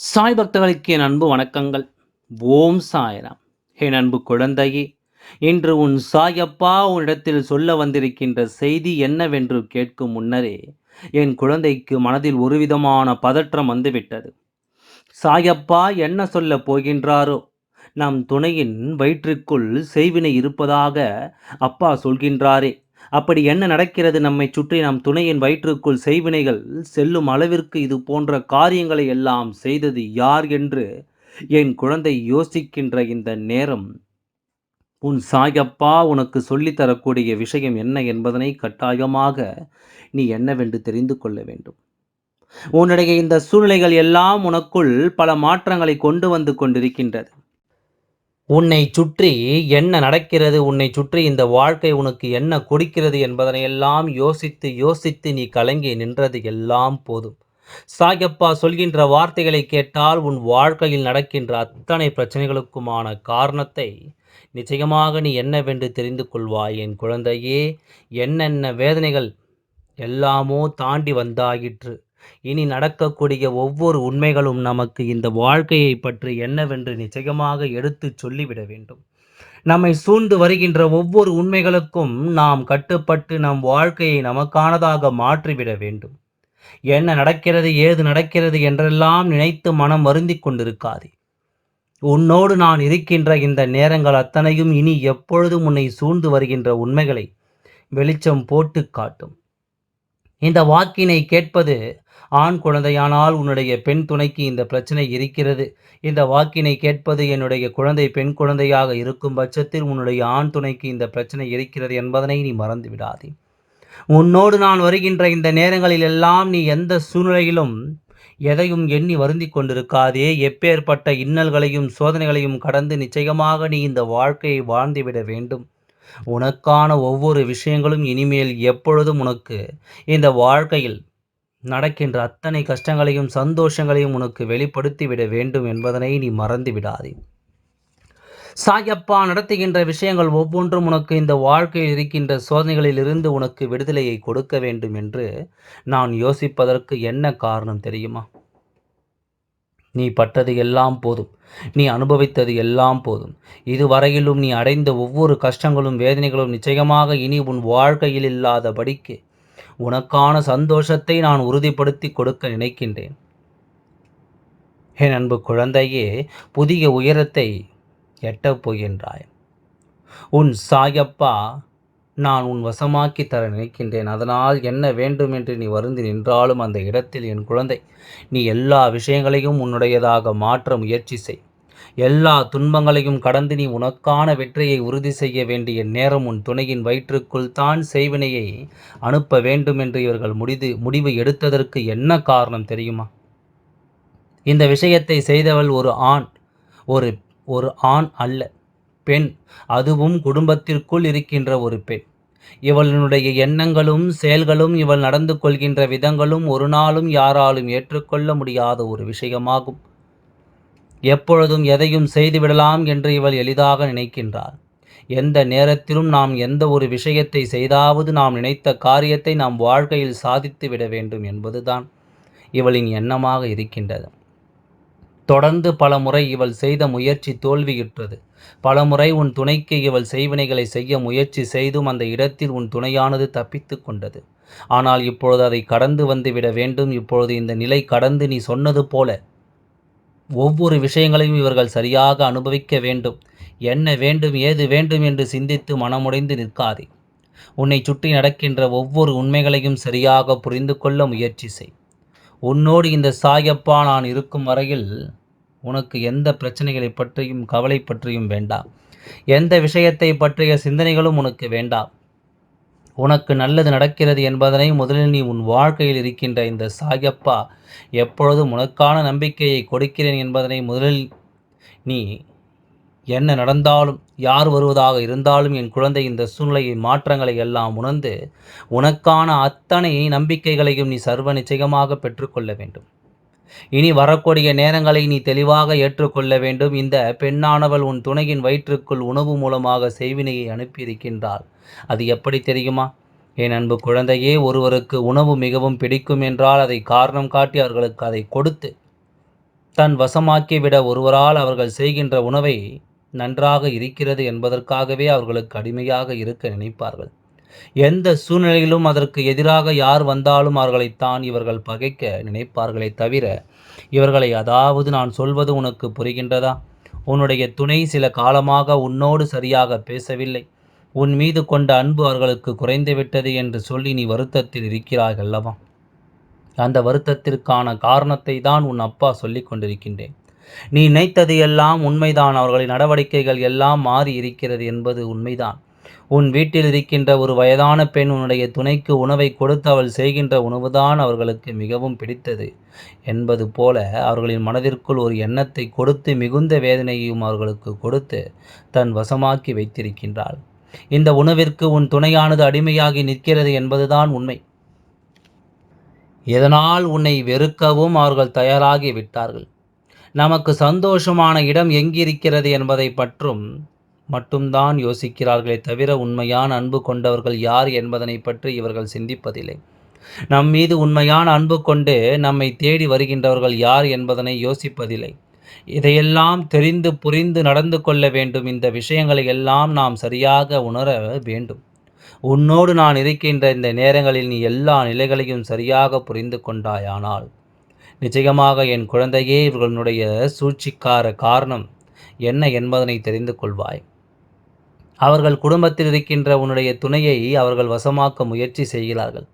சாய் பக்தர்களுக்கு என் அன்பு வணக்கங்கள். ஓம் சாய்ராம். என் அன்பு குழந்தையே இன்று உன் சாயப்பா உன்னிடத்தில் சொல்ல வந்திருக்கின்ற செய்தி என்னவென்று கேட்கும் முன்னரே என் குழந்தைக்கு மனதில் ஒருவிதமான பதற்றம் வந்துவிட்டது. சாயப்பா என்ன சொல்ல போகின்றாரோ நம் துணையின் வயிற்றுக்குள் செய்வினை இருப்பதாக அப்பா சொல்கின்றாரே. அப்படி என்ன நடக்கிறது? நம்மை சுற்றி நம் துணையின் வயிற்றுக்குள் செய்வினைகள் செல்லும் அளவிற்கு இது போன்ற காரியங்களை எல்லாம் செய்தது யார் என்று என் குழந்தை யோசிக்கின்ற இந்த நேரம். உன் சாயப்பா உனக்கு சொல்லித்தரக்கூடிய விஷயம் என்ன என்பதனை கட்டாயமாக நீ என்னவென்று தெரிந்து கொள்ள வேண்டும். உன்னுடைய இந்த சூழ்நிலைகள் எல்லாம் உனக்குள் பல மாற்றங்களை கொண்டு வந்து கொண்டிருக்கின்றது. உன்னை சுற்றி என்ன நடக்கிறது உன்னை சுற்றி இந்த வாழ்க்கை உனக்கு என்ன கொடுக்கிறது என்பதனையெல்லாம் யோசித்து யோசித்து நீ கலங்கி நின்றது எல்லாம் போதும். சாயப்பா சொல்கின்ற வார்த்தைகளை கேட்டால் உன் வாழ்க்கையில் நடக்கின்ற அத்தனை பிரச்சனைகளுக்குமான காரணத்தை நிச்சயமாக நீ என்னவென்று தெரிந்து கொள்வாய். என் குழந்தையே என்னென்ன வேதனைகள் எல்லாமோ தாண்டி வந்தாயிற்று. இனி நடக்கக்கூடிய ஒவ்வொரு உண்மைகளும் நமக்கு இந்த வாழ்க்கையை பற்றி என்னவென்று நிச்சயமாக எடுத்துச் சொல்லிவிட வேண்டும். நம்மை சூழ்ந்து வருகின்ற ஒவ்வொரு உண்மைகளுக்கும் நாம் கட்டுப்பட்டு நம் வாழ்க்கையை நமக்கானதாக மாற்றிவிட வேண்டும். என்ன நடக்கிறது ஏது நடக்கிறது என்றெல்லாம் நினைத்து மனம் வருந்தி கொண்டிருக்காதே. உன்னோடு நான் இருக்கின்ற இந்த நேரங்கள் அத்தனையும் இனி எப்பொழுதும் உன்னை சூழ்ந்து வருகின்ற உண்மைகளை வெளிச்சம் போட்டு காட்டும். இந்த வாக்கினை கேட்பது ஆண் குழந்தையானால் உன்னுடைய பெண் துணைக்கு இந்த பிரச்சனை இருக்கிறது. இந்த வாக்கினை கேட்பது என்னுடைய குழந்தை பெண் குழந்தையாக இருக்கும் பட்சத்தில் உன்னுடைய ஆண் துணைக்கு இந்த பிரச்சனை இருக்கிறது என்பதனை நீ மறந்து விடாதே உன்னோடு நான் வருகின்ற இந்த நேரங்களில் எல்லாம் நீ எந்த சூழ்நிலையிலும் எதையும் எண்ணி வருந்தி கொண்டிருக்காதே. எப்பேற்பட்ட இன்னல்களையும் சோதனைகளையும் கடந்து நிச்சயமாக நீ இந்த வாழ்க்கையை வாழ்ந்துவிட வேண்டும். உனக்கான ஒவ்வொரு விஷயங்களும் இனிமேல் எப்பொழுதும் உனக்கு இந்த வாழ்க்கையில் நடக்கின்ற அத்தனை கஷ்டங்களையும் சந்தோஷங்களையும் உனக்கு வெளிப்படுத்திவிட வேண்டும் என்பதனை நீ மறந்து விடாதே. சாயப்பா நடத்துகின்ற விஷயங்கள் ஒவ்வொன்றும் உனக்கு இந்த வாழ்க்கையில் இருக்கின்ற சோதனைகளிலிருந்து உனக்கு விடுதலையை கொடுக்க வேண்டும் என்று நான் யோசிப்பதற்கு என்ன காரணம் தெரியுமா? நீ பட்டது எல்லாம் போதும். நீ அனுபவித்தது எல்லாம் போதும். இதுவரையிலும் நீ அடைந்த ஒவ்வொரு கஷ்டங்களும் வேதனைகளும் நிச்சயமாக இனி உன் வாழ்க்கையில் இல்லாதபடிக்கு உனக்கான சந்தோஷத்தை நான் உறுதிப்படுத்தி கொடுக்க நினைக்கின்றேன். என் அன்பு குழந்தையே புதிய உயரத்தை எட்டப் போகின்றாய். உன் சாயப்பா நான் உன் வசமாக்கி தர நினைக்கின்றேன். அதனால் என்ன வேண்டும் என்று நீ வருந்தி நின்றாலும் அந்த இடத்தில் என் குழந்தை நீ எல்லா விஷயங்களையும் உன்னுடையதாக மாற்ற முயற்சி செய். எல்லா துன்பங்களையும் கடந்து நீ உனக்கான வெற்றியை உறுதி செய்ய வேண்டிய நேரம் உன் துணையின் வயிற்றுக்குள் தான் செய்வினையை அனுப்ப வேண்டும் என்று இவர்கள் முடிது முடிவு எடுத்ததற்கு என்ன காரணம் தெரியுமா? இந்த விஷயத்தை செய்தவள் ஒரு ஆண் ஒரு ஒரு ஆண் அல்ல பெண். அதுவும் குடும்பத்திற்குள் இருக்கின்ற ஒரு பெண். இவளுடைய எண்ணங்களும் செயல்களும் இவள் நடந்து கொள்கின்ற விதங்களும் ஒரு நாளும் யாராலும் ஏற்றுக்கொள்ள முடியாத ஒரு விஷயமாகும். எப்பொழுதும் எதையும் செய்துவிடலாம் என்று இவள் எளிதாக நினைக்கின்றாள். எந்த நேரத்திலும் நாம் எந்த ஒரு விஷயத்தை செய்தாவது நாம் நினைத்த காரியத்தை நாம் வாழ்க்கையில் சாதித்து விட வேண்டும் என்பதுதான் இவளின் எண்ணமாக இருக்கின்றது. தொடர்ந்து பல முறை இவள் செய்த முயற்சி தோல்வியுற்றது. பலமுறை உன் துணைக்கு இவள் செய்வினைகளை செய்ய முயற்சி செய்தும் அந்த இடத்தில் உன் துணையானது தப்பித்து கொண்டது. ஆனால் இப்பொழுது அதை கடந்து வந்து விட வேண்டும். இப்பொழுது இந்த நிலை கடந்து நீ சொன்னது போல ஒவ்வொரு விஷயங்களையும் இவர்கள் சரியாக அனுபவிக்க வேண்டும். என்ன வேண்டும் ஏது வேண்டும் என்று சிந்தித்து மனமுடைந்து நிற்காதே. உன்னை சுற்றி நடக்கின்ற ஒவ்வொரு உண்மைகளையும் சரியாக புரிந்து கொள்ள முயற்சி செய். உன்னோடு இந்த சாயப்பா நான் இருக்கும் வரையில் உனக்கு எந்த பிரச்சனைகளை பற்றியும் கவலை பற்றியும் வேண்டாம் எந்த விஷயத்தை பற்றிய சிந்தனைகளும் உனக்கு வேண்டாம் உனக்கு நல்லது நடக்கிறது என்பதனை முதலில் நீ உன் வாழ்க்கையில் இருக்கின்ற இந்த சாயப்பா எப்பொழுதும் உனக்கான நம்பிக்கையை கொடுக்கிறேன் என்பதனை முதலில் நீ என்ன நடந்தாலும் யார் வருவதாக இருந்தாலும் என் குழந்தை இந்த சூழ்நிலையை மாற்றங்களை எல்லாம் உணர்ந்து உனக்கான அத்தனை நம்பிக்கைகளையும் நீ சர்வ நிச்சயமாக பெற்றுக்கொள்ள வேண்டும். இனி வரக்கூடிய நேரங்களை நீ தெளிவாக ஏற்றுக்கொள்ள வேண்டும். இந்த பெண்ணானவள் உன் துணையின் வயிற்றுக்குள் உணவு மூலமாக செய்வினையை அனுப்பியிருக்கின்றாள். அது எப்படி தெரியுமா? என் அன்பு குழந்தையே ஒருவருக்கு உணவு மிகவும் பிடிக்கும் என்றால் அதை காரணம் காட்டி அவர்களுக்கு அதை கொடுத்து தன் வசமாக்கிவிட ஒருவரால் அவர்கள் செய்கின்ற உணவை நன்றாக இருக்கிறது என்பதற்காகவே அவர்களுக்கு அடிமையாக இருக்க நினைப்பார்கள். எந்த சூழ்நிலையிலும் அதற்கு எதிராக யார் வந்தாலும் அவர்களைத்தான் இவர்கள் பகைக்க நினைப்பார்களே தவிர இவர்களை அதாவது நான் சொல்வது உனக்கு புரிகின்றதா? உன்னுடைய துணை சில காலமாக உன்னோடு சரியாக பேசவில்லை. உன் மீது கொண்ட அன்பு அவர்களுக்கு குறைந்துவிட்டது என்று சொல்லி நீ வருத்தத்தில் இருக்கிறாய் அல்லவா? அந்த வருத்தத்திற்கான காரணத்தை தான் உன் அப்பா சொல்லிக் கொண்டிருக்கின்றேன். நீ நினைத்தது எல்லாம் உண்மைதான். அவர்களின் நடவடிக்கைகள் எல்லாம் மாறி இருக்கிறது என்பது உண்மைதான். உன் வீட்டில் இருக்கின்ற ஒரு வயதான பெண் உன்னுடைய துணைக்கு உணவை கொடுத்து அவள் செய்கின்ற உணவுதான் அவர்களுக்கு மிகவும் பிடித்தது. என்பது போல அவர்களின் மனதிற்குள் ஒரு எண்ணத்தை கொடுத்து மிகுந்த வேதனையையும் அவர்களுக்கு கொடுத்து தன் வசமாக்கி வைத்திருக்கின்றாள். இந்த உணவிற்கு உன் துணையானது அடிமையாகி நிற்கிறது என்பதுதான் உண்மை. இதனால் உன்னை வெறுக்கவும் அவர்கள் தயாராகி விட்டார்கள்? நமக்கு சந்தோஷமான இடம் எங்கிருக்கிறது என்பதை பற்றும் மட்டும்தான் யோசிக்கிறார்களே தவிர உண்மையான அன்பு கொண்டவர்கள் யார் என்பதனை பற்றி இவர்கள் சிந்திப்பதில்லை. நம் மீது உண்மையான அன்பு கொண்டு நம்மை தேடி வருகின்றவர்கள் யார் என்பதனை யோசிப்பதில்லை. இதையெல்லாம் தெரிந்து புரிந்து நடந்து கொள்ள வேண்டும். இந்த விஷயங்களை எல்லாம் நாம் சரியாக உணர வேண்டும். உன்னோடு நான் இருக்கின்ற இந்த நேரங்களில் நீ எல்லா நிலைகளையும் சரியாக புரிந்து கொண்டாயானால் நிச்சயமாக என் குழந்தையே இவர்களுடைய சூழ்ச்சிக்கார காரணம் என்ன என்பதனை தெரிந்து கொள்வாய். அவர்கள் குடும்பத்தில் இருக்கின்ற உன்னுடைய துணையை அவர்கள் வசமாக்க முயற்சி செய்கிறார்கள்.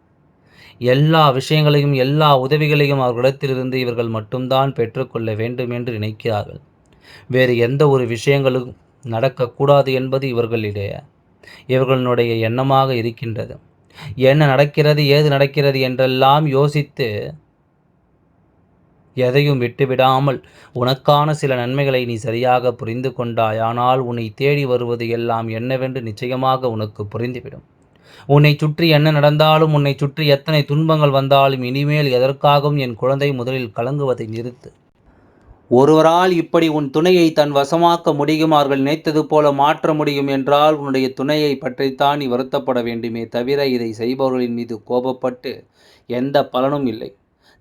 எல்லா விஷயங்களையும் எல்லா உதவிகளையும் அவர்களிடத்திலிருந்து இவர்கள் மட்டும்தான் பெற்றுக்கொள்ள வேண்டும் என்று நினைக்கிறார்கள். வேறு எந்த ஒரு விஷயங்களும் நடக்கக்கூடாது என்பது இவர்களிடையே இவர்களுடைய எண்ணமாக இருக்கின்றது. என்ன நடக்கிறது ஏது நடக்கிறது என்றெல்லாம் யோசித்து எதையும் விட்டுவிடாமல் உனக்கான சில நன்மைகளை நீ சரியாக புரிந்து கொண்டாயானால் உன்னை தேடி வருவது எல்லாம் என்னவென்று நிச்சயமாக உனக்கு புரிந்துவிடும். உன்னை சுற்றி என்ன நடந்தாலும் உன்னை சுற்றி எத்தனை துன்பங்கள் வந்தாலும் இனிமேல் எதற்காகவும் என் குழந்தை முதலில் கலங்குவதை நிறுத்து. ஒருவரால் இப்படி உன் துணையை தன் வசமாக்க முடியும் அவர்கள் நினைத்தது போல மாற்ற முடியும் என்றால் உன்னுடைய துணையை பற்றித்தான் நீ வருத்தப்பட வேண்டுமே தவிர இதை செய்பவர்களின் மீது கோபப்பட்டு எந்த பலனும் இல்லை.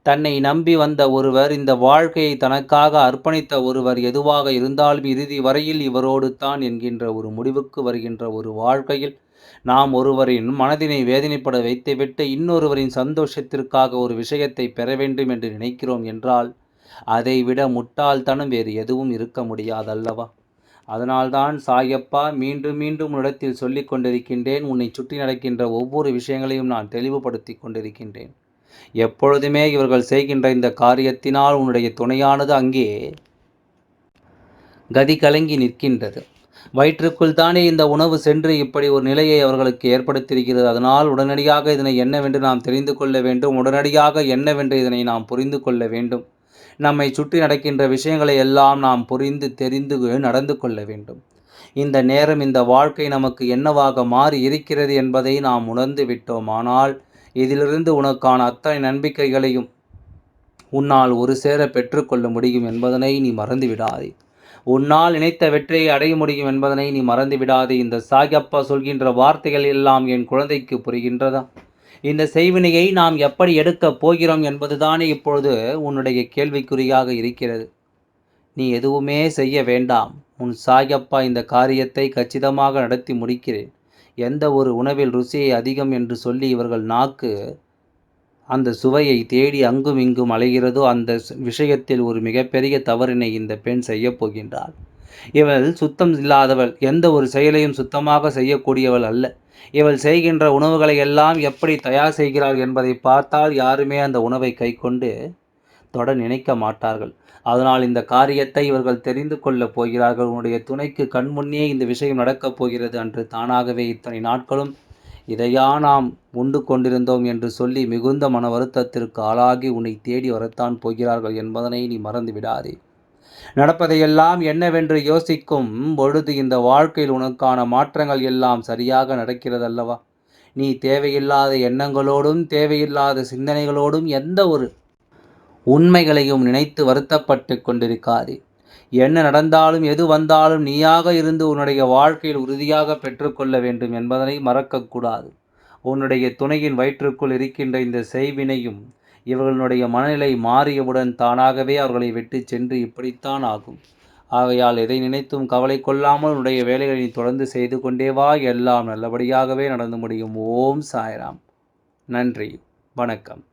தன்னை நம்பி வந்த ஒருவர் இந்த வாழ்க்கையை தனக்காக அர்ப்பணித்த ஒருவர் எதுவாக இருந்தாலும் இறுதி வரையில் இவரோடு தான் என்கின்ற ஒரு முடிவுக்கு வருகின்ற ஒரு வாழ்க்கையில் நாம் ஒருவரின் மனதினை வேதனைப்பட வைத்துவிட்டு இன்னொருவரின் சந்தோஷத்திற்காக ஒரு விஷயத்தை பெற வேண்டும் என்று நினைக்கிறோம் என்றால் அதைவிட முட்டாள்தனம் வேறு எதுவும் இருக்க முடியாதல்லவா? அதனால்தான் சாயப்பா மீண்டும் மீண்டும் உன்னிடத்தில் சொல்லிக் கொண்டிருக்கின்றேன். உன்னை சுற்றி நடக்கின்ற ஒவ்வொரு விஷயங்களையும் நான் தெளிவுபடுத்தி கொண்டிருக்கின்றேன். எப்பொழுதுமே இவர்கள் செய்கின்ற இந்த காரியத்தினால் உன்னுடைய துணையானது அங்கே கதி கலங்கி நிற்கின்றது. வயிற்றுக்குள் தானே இந்த உணவு சென்று இப்படி ஒரு நிலையை அவர்களுக்கு ஏற்படுத்தியிருக்கிறது. அதனால் உடனடியாக இதனை என்னவென்று நாம் தெரிந்து கொள்ள வேண்டும். உடனடியாக என்னவென்று இதனை நாம் புரிந்து கொள்ள வேண்டும். நம்மை சுற்றி நடக்கின்ற விஷயங்களை எல்லாம் நாம் புரிந்து தெரிந்து நடந்து கொள்ள வேண்டும். இந்த நேரம் இந்த வாழ்க்கை நமக்கு என்னவாக மாறி இருக்கிறது என்பதை நாம் உணர்ந்து விட்டோம் ஆனால் இதிலிருந்து உனக்கான அத்தனை நம்பிக்கைகளையும் உன்னால் ஒரு சேர பெற்றுக்கொள்ள முடியும் என்பதனை நீ மறந்து விடாதே உன்னால் நினைத்த வெற்றியை அடைய முடியும் என்பதனை நீ மறந்துவிடாதே. இந்த சாயப்பா சொல்கின்ற வார்த்தைகள் எல்லாம் என் குழந்தைக்கு புரிகின்றதா? இந்த செய்வினையை நாம் எப்படி எடுக்கப் போகிறோம் என்பதுதானே இப்பொழுது உன்னுடைய கேள்விக்குறியாக இருக்கிறது. நீ எதுவுமே செய்ய வேண்டாம். உன் சாயப்பா இந்த காரியத்தை கச்சிதமாக நடத்தி முடிக்கிறேன். எந்த ஒரு உணவில் ருசியை அதிகம் என்று சொல்லி இவர்கள் நாக்கு அந்த சுவையை தேடி அங்கும் இங்கும் அலைகிறதோ அந்த விஷயத்தில் ஒரு மிகப்பெரிய தவறினை இந்த பெண் செய்யப் போகின்றாள். இவள் சுத்தம் இல்லாதவள் எந்த ஒரு செயலையும் சுத்தமாக செய்யக்கூடியவள் அல்ல. இவள் செய்கின்ற உணவுகளை எல்லாம் எப்படி தயார் செய்கிறாள் என்பதை பார்த்தால் யாருமே அந்த உணவை கை கொண்டு தொட நினைக்க மாட்டார்கள். அதனால் இந்த காரியத்தை இவர்கள் தெரிந்து கொள்ளப் போகிறார்கள். உன்னுடைய துணைக்கு கண்முன்னே இந்த விஷயம் நடக்கப் போகிறது அன்று. தானாகவே இத்தனை நாட்களும் இதையா நாம் உண்டு கொண்டிருந்தோம் என்று சொல்லி மிகுந்த மன வருத்தத்திற்கு ஆளாகி உன்னை தேடி வரத்தான் போகிறார்கள் என்பதனை நீ மறந்து விடாதே நடப்பதையெல்லாம் என்னவென்று யோசிக்கும் பொழுது இந்த வாழ்க்கையில் உனக்கான மாற்றங்கள் எல்லாம் சரியாக நடக்கிறதல்லவா? நீ தேவையில்லாத எண்ணங்களோடும் தேவையில்லாத சிந்தனைகளோடும் எந்த ஒரு உண்மைகளையும் நினைத்து வருத்தப்பட்டு கொண்டிருக்காதே. என்ன நடந்தாலும் எது வந்தாலும் நீயாக இருந்து உன்னுடைய வாழ்க்கையில் உறுதியாக பெற்றுக்கொள்ள வேண்டும் என்பதனை மறக்கக்கூடாது. உன்னுடைய துணையின் வயிற்றுக்குள் இருக்கின்ற இந்த செய்வினையும் இவர்களுடைய மனநிலை மாறியவுடன் தானாகவே அவர்களை விட்டு சென்று இப்படித்தான் ஆகும். ஆகையால் எதை நினைத்தும் கவலை கொள்ளாமல் உன்னுடைய வேலைகளை தொடர்ந்து செய்து கொண்டே வா. எல்லாம் நல்லபடியாகவே நடந்து முடியும். ஓம் சாய்ராம். நன்றி. வணக்கம்.